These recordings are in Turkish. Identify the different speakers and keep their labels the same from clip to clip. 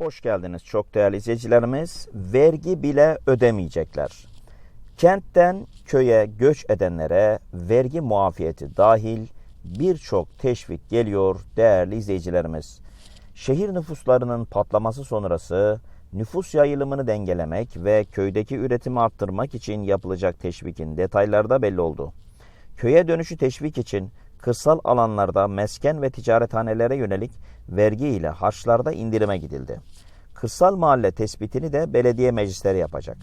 Speaker 1: Hoş geldiniz çok değerli izleyicilerimiz. Vergi bile ödemeyecekler. Kentten köye göç edenlere vergi muafiyeti dahil birçok teşvik geliyor değerli izleyicilerimiz. Şehir nüfuslarının patlaması sonrası nüfus yayılımını dengelemek ve köydeki üretimi arttırmak için yapılacak teşvikin detayları da belli oldu. Köye dönüşü teşvik için kırsal alanlarda mesken ve ticarethanelere yönelik vergi ile harçlarda indirime gidildi. Kırsal mahalle tespitini de belediye meclisleri yapacak.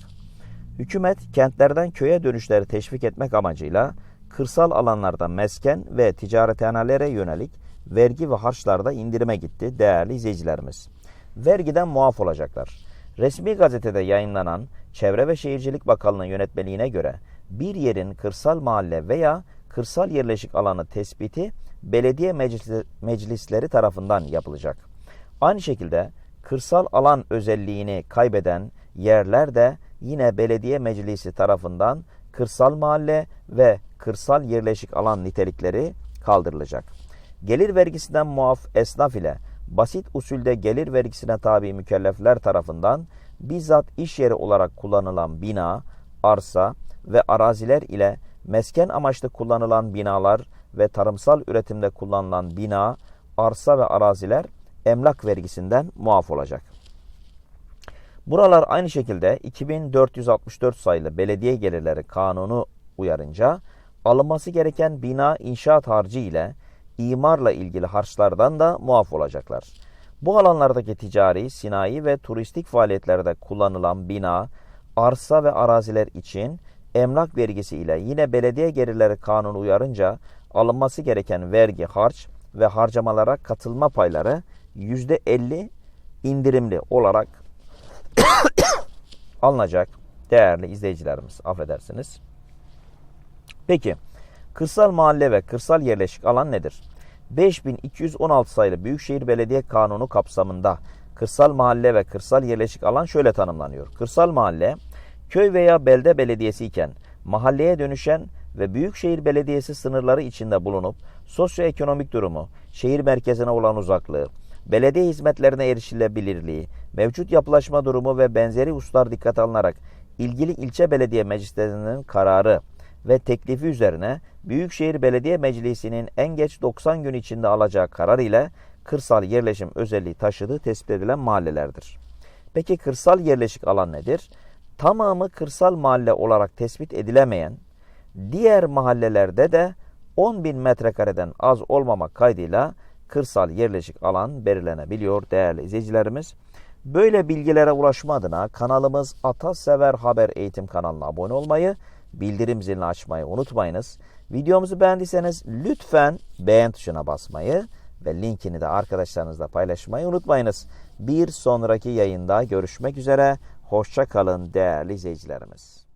Speaker 1: Hükümet kentlerden köye dönüşleri teşvik etmek amacıyla kırsal alanlarda mesken ve ticarethanelere yönelik vergi ve harçlarda indirime gitti değerli izleyicilerimiz. Vergiden muaf olacaklar. Resmi gazetede yayınlanan Çevre ve Şehircilik Bakanlığı yönetmeliğine göre bir yerin kırsal mahalle veya kırsal yerleşik alanı tespiti belediye meclis- meclisleri tarafından yapılacak. Aynı şekilde kırsal alan özelliğini kaybeden yerler de yine belediye meclisi tarafından kırsal mahalle ve kırsal yerleşik alan nitelikleri kaldırılacak. Gelir vergisinden muaf esnaf ile basit usulde gelir vergisine tabi mükellefler tarafından bizzat iş yeri olarak kullanılan bina, arsa ve araziler ile mesken amaçlı kullanılan binalar ve tarımsal üretimde kullanılan bina, arsa ve araziler emlak vergisinden muaf olacak. Buralar aynı şekilde 2464 sayılı belediye gelirleri kanunu uyarınca alınması gereken bina inşaat harcı ile imarla ilgili harçlardan da muaf olacaklar. Bu alanlardaki ticari, sinayi ve turistik faaliyetlerde kullanılan bina, arsa ve araziler için emlak vergisi ile yine belediye gelirleri kanunu uyarınca alınması gereken vergi, harç ve harcamalara katılma payları %50 indirimli olarak alınacak değerli izleyicilerimiz affedersiniz. Peki kırsal mahalle ve kırsal yerleşik alan nedir? 5216 sayılı Büyükşehir Belediye Kanunu kapsamında kırsal mahalle ve kırsal yerleşik alan şöyle tanımlanıyor. Kırsal mahalle köy veya belde belediyesi iken mahalleye dönüşen ve Büyükşehir Belediyesi sınırları içinde bulunup sosyoekonomik durumu, şehir merkezine olan uzaklığı, belediye hizmetlerine erişilebilirliği, mevcut yapılaşma durumu ve benzeri hususlar dikkate alınarak ilgili ilçe belediye meclislerinin kararı ve teklifi üzerine Büyükşehir Belediye Meclisi'nin en geç 90 gün içinde alacağı karar ile kırsal yerleşim özelliği taşıdığı tespit edilen mahallelerdir. Peki kırsal yerleşik alan nedir? Tamamı kırsal mahalle olarak tespit edilemeyen, diğer mahallelerde de 10 bin metrekareden az olmamak kaydıyla kırsal yerleşik alan belirlenebiliyor değerli izleyicilerimiz. Böyle bilgilere ulaşma adına kanalımız Atasever Haber Eğitim kanalına abone olmayı, bildirim zilini açmayı unutmayınız. Videomuzu beğendiyseniz lütfen beğen tuşuna basmayı ve linkini de arkadaşlarınızla paylaşmayı unutmayınız. Bir sonraki yayında görüşmek üzere. Hoşça kalın değerli izleyicilerimiz.